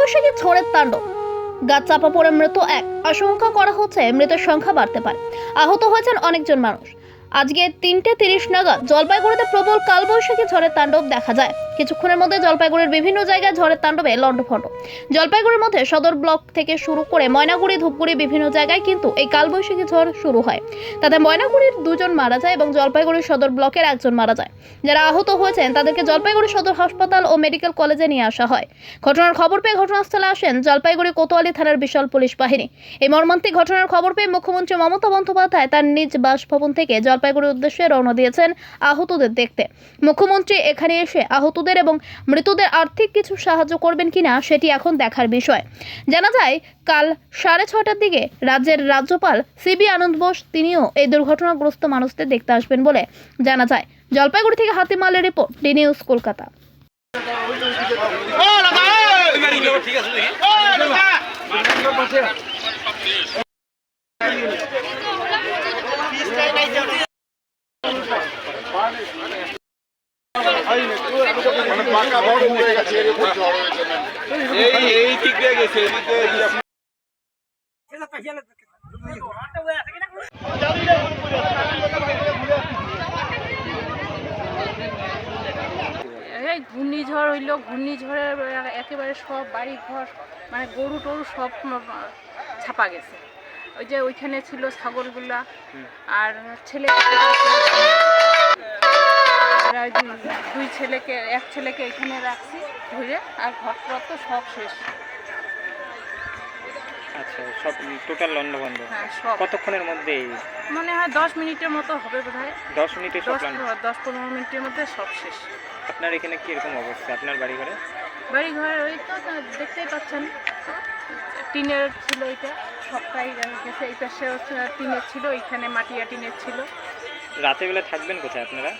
কালবৈশাখী ঝড়ের তাণ্ডব। গাছ চাপা পড়ে মৃত এক। আশঙ্কা করা হচ্ছে মৃতের সংখ্যা বাড়তে পারে। আহত হয়েছেন অনেকজন মানুষ। আজকে তিনটে তিরিশ নাগাদ জলপাইগুড়িতে প্রবল কালবৈশাখী ঝড়ের তাণ্ডব দেখা যায়। কিছুক্ষণের মধ্যে জলপাইগুড়ির বিভিন্ন জায়গায় ঝড়ের তাণ্ডবে লণ্ডভণ্ড। জলপাইগুড়ির মধ্যে সদর ব্লক থেকে শুরু করে ময়নাগুড়ি, ধূপগুড়ি বিভিন্ন জায়গায় কিন্তু এই কালবৈশাখী ঝড় শুরু হয়। তাতে ময়নাগুড়ির দুজন মারা যায় এবং জলপাইগুড়ি সদর ব্লকের একজন মারা যায়। যারা আহত হয়েছেন, তাদেরকে জলপাইগুড়ি সদর হাসপাতাল ও মেডিকেল কলেজে নিয়ে আসা হয়। ঘটনার খবর পেয়ে ঘটনাস্থলে আসেন জলপাইগুড়ি কোতোয়ালি থানার বিশাল পুলিশ বাহিনী। এই মর্মান্তিক ঘটনার খবর পেয়ে মুখ্যমন্ত্রী মমতা বন্দ্যোপাধ্যায় তার নিজ বাসভবন থেকে জলপাইগুড়ির উদ্দেশ্যে রওনা দিয়েছেন আহতদের দেখতে। মুখ্যমন্ত্রী এখানে এসে আহতদের এবং মৃতদের আর্থিক কিছু সাহায্য করবেন কিনা সেটি এখন দেখার বিষয়। জানা যায় কাল সাড়ে ছটার দিকে রাজ্যের রাজ্যপাল সিবি আনন্দ বোস তিনিও এই দুর্ঘটনাগ্রস্ত মানুষদের দেখতে আসবেন বলে জানা যায়। জলপাইগুড়ি থেকে হাতিমালের রিপোর্ট ডি নিউজ কলকাতা। মানে পাকা বড় হয়ে গেছে এরকম ঝড় হয়েছে না এই ঘূর্ণিঝড় হইল ঘূর্ণিঝড়ের একেবারে সব বাড়ি ঘর মানে গরু টরু সব ছাপা গেছে। ওই যে ওইখানে ছিল ছাগলগুলা আর ছেলে আর ওই দুই- ছেলেকে এক ছেলেকে এখানে রাখছি আর ঘর টর তো সব শেষ। আচ্ছা সব টোটাল লন্ডভন্ড হ্যাঁ কতক্ষণের মধ্যে মনে হয় দশ মিনিটের মতো হবে বোধ হয় দশ মিনিটে সব দশ পনেরো মিনিটের মধ্যে সব শেষ। আপনার এখানে কীরকম অবস্থা? আপনার বাড়ি ঘরে বাড়ি ঘর ওই তো দেখতেই পাচ্ছেন। টিনের ছিল এটা সবটাই গেছে। এই পাশে হচ্ছে টিনের ছিল এইখানে মাটিয়া টিনের ছিল। রাতের বেলা থাকবেন কোথায় আপনারা?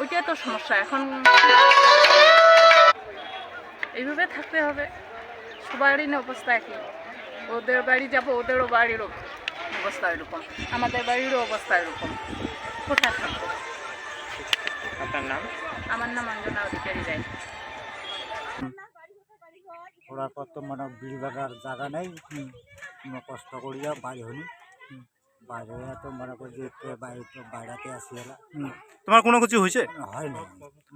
ওইটাই তো সমস্যা এখন এইভাবে থাকতে হবে। সবারই না অবস্থা একই। ওদের বাড়ি যাব ওদেরও বাড়ির অবস্থা এরকম আমাদের বাড়িরও অবস্থা এরকম কোথায় থাকব? আপনার নাম? আমার নাম অঞ্জনা অধিকারী রায়। ওরা কত মানে বিড়ি বাগার জায়গা নেই। কষ্ট করিয়া বাড়ি তো মনে করি যে একটু বাইরে তো বাইরাতে আসি এলা। তোমার কোনো কিছু হয়েছে? হয় না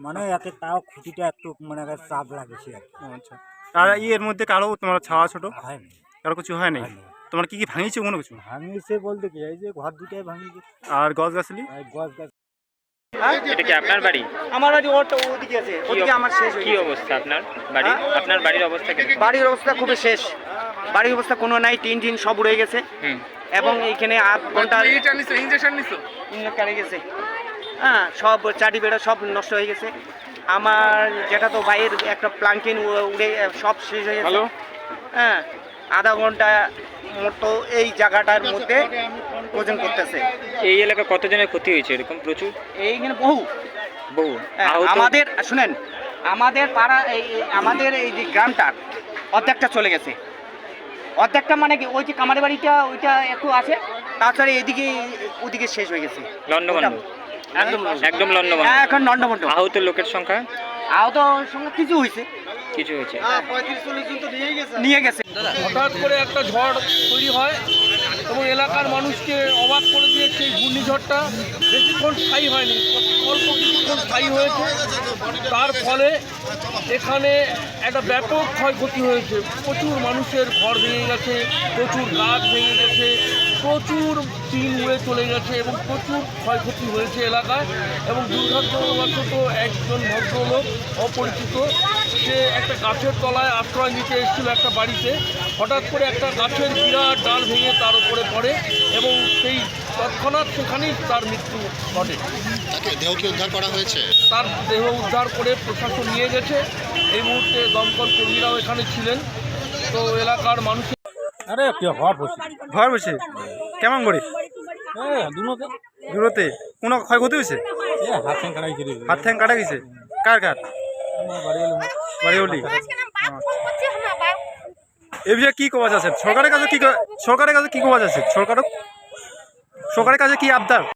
মানে একে তাও খুঁটিটা একটু মানে একে চাপ লাগেছে আর কি। আচ্ছা। আর এর মধ্যে কারও তোমার ছাওয়া ছোট? হয় না কারও কিছু হয় নাই? হয় না। তোমার কি কি ভাঙিয়েছে কোনো কিছু? ভাঙিয়েছে বলতে কি এই যে ঘর দুটাই ভাঙিয়েছে আর গছ গাছলি? গছ গাছ এটা কি আপনার বাড়ি? আমার বাড়ি ওদিকে আছে ওদিকে আমার শেষ হয়ে কি গেছে। অবস্থা আপনার বাড়ি? আপনার বাড়ির অবস্থা কি বাড়ির অবস্থা খুবই শেষ। বাড়ির অবস্থা কোনো নাই টিন টিন সব উড়ে গেছে। এবং এইখানে আধ ঘণ্টা ইঞ্জেকশন নিছো? কাটে গেছে। হ্যাঁ সব চাটি বেড়া সব নষ্ট হয়ে গেছে। আমার যেটা তো ভাইয়ের একটা প্লাঙ্কিন উড়ে সব শেষ হয়ে গেছে। হ্যাঁ আধা ঘণ্টা মতো এই জায়গাটার মধ্যে ওজন করতেছে। এই এলাকা কতজনের ক্ষতি হয়েছে এরকম প্রচুর? এইখানে বহু। বহু? হ্যাঁ, আমাদের শুনেন আমাদের পাড়া এই এই- আমাদের এই যে গ্রামটার অর্ধেকটা চলে গেছে। অর্ধেকটা মানে কি? ওই যে কামারের বাড়িটা ওইটা একটু আছে। তাছাড়া এদিকে ওদিকে শেষ হয়ে গেছে। লন্ডভন্ড একদম একদম লন্ডভন্ড হ্যাঁ, এখন নন্ডমন্ড আহত লোকের সংখ্যা? আহত সঙ্গে কিছু হয়েছে। কিছু হয়েছে। নিয়ে গেছে। হঠাৎ করে একটা ঝড় তৈরি হয় এবং এলাকার মানুষকে অবাক করে দিয়েছে এই ঘূর্ণিঝড়টা। বেশিক্ষণ স্থায়ী হয়নি অল্প কিছুক্ষণ স্থায়ী হয়েছে। তার ফলে এখানে একটা ব্যাপক ক্ষয়ক্ষতি হয়েছে। প্রচুর মানুষের ঘর ভেঙে গেছে, প্রচুর গাছ ভেঙে গেছে, প্রচুর টিন উড়ে চলে গেছে এবং প্রচুর ক্ষয়ক্ষতি হয়েছে এলাকায় এবং দুর্ভাগ্যবশত একজন ভদ্রলোক অপরিচিত, সে একটা গাছের তলায় আশ্রয় নিতে এসেছিল একটা বাড়িতে। হঠাৎ করে একটা গাছের বিরাট ডাল ভেঙে তার উপরে পড়ে এবং সেই তৎক্ষণাৎ সেখানেই তার মৃত্যু ঘটে। তাকে দেহ কি উদ্ধার করা হয়েছে? তার দেহ উদ্ধার করে প্রশাসন নিয়ে গেছে। এই মুহূর্তে দমকল কর্মীরাও এখানে ছিলেন। তো এলাকার মানুষ আরে কি হওয়ার বসে। ঘর বসে? কেমন করে হ্যাঁ দুনোতে দূরতে কোনো ক্ষয়ক্ষতি হয়েছে? এ হাত থেকে কাটাই করে হাত ঠ্যাং কাটা গেছে কার কার? বাড়ি এলো বাড়ি হলি এই বিষয়ে কি কবাজ আছে? সরকারের কাছে কি সরকারের কাছে কি কবাজ আছে? সরকার সরকারের কাছে কি আবদার?